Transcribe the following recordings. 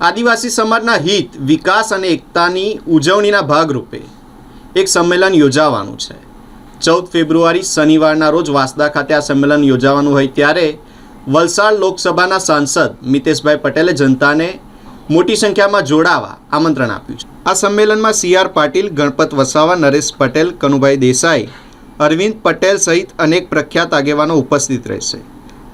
આદિવાસી સમાજના હિત, વિકાસ અને એકતાની ઉજવણીના ભાગરૂપે એક સંમેલન યોજાવાનું છે. ચૌદ ફેબ્રુઆરી શનિવારના રોજ વાસદા ખાતે આ સંમેલન યોજાવાનું હોય ત્યારે વલસાડ લોકસભાના સાંસદ મિતેશભાઈ પટેલે જનતાને મોટી સંખ્યામાં જોડાવા આમંત્રણ આપ્યું છે. આ સંમેલનમાં સી આર પાટીલ, ગણપત વસાવા, નરેશ પટેલ, કનુભાઈ દેસાઈ, અરવિંદ પટેલ સહિત અનેક પ્રખ્યાત આગેવાનો ઉપસ્થિત રહેશે.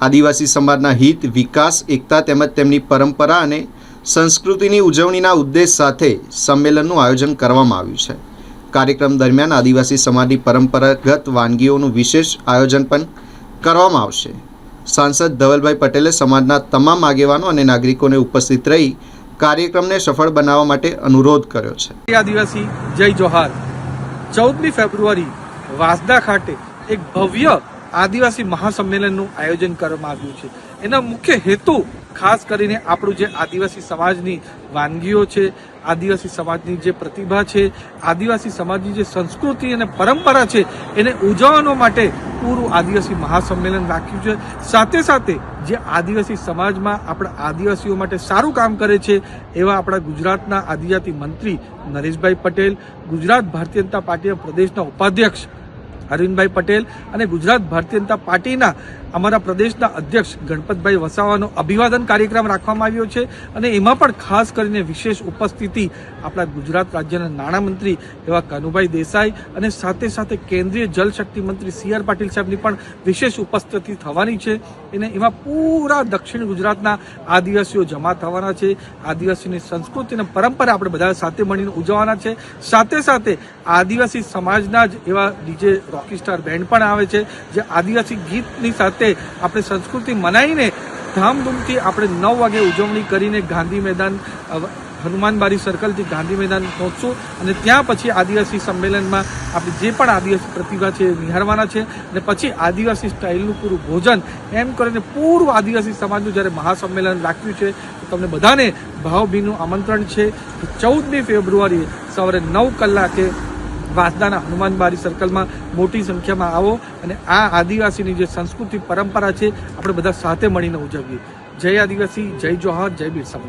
આદિવાસી સમાજના હિત, વિકાસ, એકતા તેમજ તેમની પરંપરા અને સંસ્કૃતિની ઉજવણીના ઉદ્દેશ સાથે સંમેલનનું આયોજન કરવામાં આવ્યું છે. કાર્યક્રમ દરમિયાન આદિવાસી સમાજની પરંપરાગત વાનગીઓનું વિશેષ આયોજન પણ કરવામાં આવશે. સાંસદ ધવલભાઈ પટેલે સમાજના તમામ આગેવાનો અને નાગરિકોને ઉપસ્થિત રહી કાર્યક્રમને સફળ બનાવવા માટે અનુરોધ કર્યો છે. આદિવાસી જય જોહાર. ચૌદમી ફેબ્રુઆરી વાસદા ખાતે એક ભવ્ય આદિવાસી મહાસંમેલનનું આયોજન કરવામાં આવ્યું છે. એના મુખ્ય હેતુ ખાસ કરીને આપણું જે આદિવાસી સમાજની વાનગીઓ છે, આદિવાસી સમાજની જે પ્રતિભા છે, આદિવાસી સમાજની જે સંસ્કૃતિ અને પરંપરા છે, એને ઉજવવાનો માટે પૂરું આદિવાસી મહાસંમેલન રાખ્યું છે. સાથે સાથે જે આદિવાસી સમાજમાં આપણા આદિવાસીઓ માટે સારું કામ કરે છે, એવા આપણા ગુજરાતના આદિજાતિ મંત્રી નરેશભાઈ પટેલ, ગુજરાત ભારતીય જનતા પાર્ટીના પ્રદેશના ઉપાધ્યક્ષ અરવિંદભાઈ પટેલ અને ગુજરાત ભારતીય જનતા પાર્ટીના અમારા પ્રદેશના અધ્યક્ષ ગણપતભાઈ વસાવાનો અભિવાદન કાર્યક્રમ રાખવામાં આવ્યો છે અને એમાં પણ ખાસ કરીને વિશેષ ઉપસ્થિતિ આપણા ગુજરાત રાજ્યના નાણામંત્રી એવા કનુભાઈ દેસાઈ અને સાથે સાથે કેન્દ્રીય જલશક્તિ મંત્રી સી આર પાટીલ સાહેબની પણ વિશેષ ઉપસ્થિતિ થવાની છે. અને એમાં પૂરા દક્ષિણ ગુજરાતના આદિવાસીઓ જમા થવાના છે. આદિવાસીની સંસ્કૃતિ અને પરંપરા આપણે બધા સાથે મળીને ઉજવવાના છે. સાથે સાથે આદિવાસી સમાજના જ એવા ડીજે રોકી સ્ટાર બેન્ડ પણ આવે છે. જે આદિવાસી ગીતની સાથે આપણે સંસ્કૃતિ મનાવીને ધામધૂમથી આપણે નવ વાગે ઉજવણી કરીને ગાંધી મેદાન હનુમાનબારી સર્કલથી ગાંધી મેદાન પહોંચશું અને ત્યાં પછી આદિવાસી સંમેલનમાં આપણે જે પણ આદિવાસી પ્રતિભા છે નિહાળવાના છે અને પછી આદિવાસી સ્ટાઇલનું પૂરું ભોજન એમ કરીને પૂર્વ આદિવાસી સમાજનું જ્યારે મહાસંમેલન રાખ્યું છે તમને બધાને ભાવભીનું આમંત્રણ છે ચૌદમી ફેબ્રુઆરીએ સવારે નવ કલાકે વાસદાના હનુમાનબારી સર્કલમાં મોટી સંખ્યામાં આવો અને આ આદિવાસીની જે સંસ્કૃતિ પરંપરા છે, આપણે બધા સાથે મળીને ઉજવીએ. જય આદિવાસી, જય જોહાર, જય બિરસા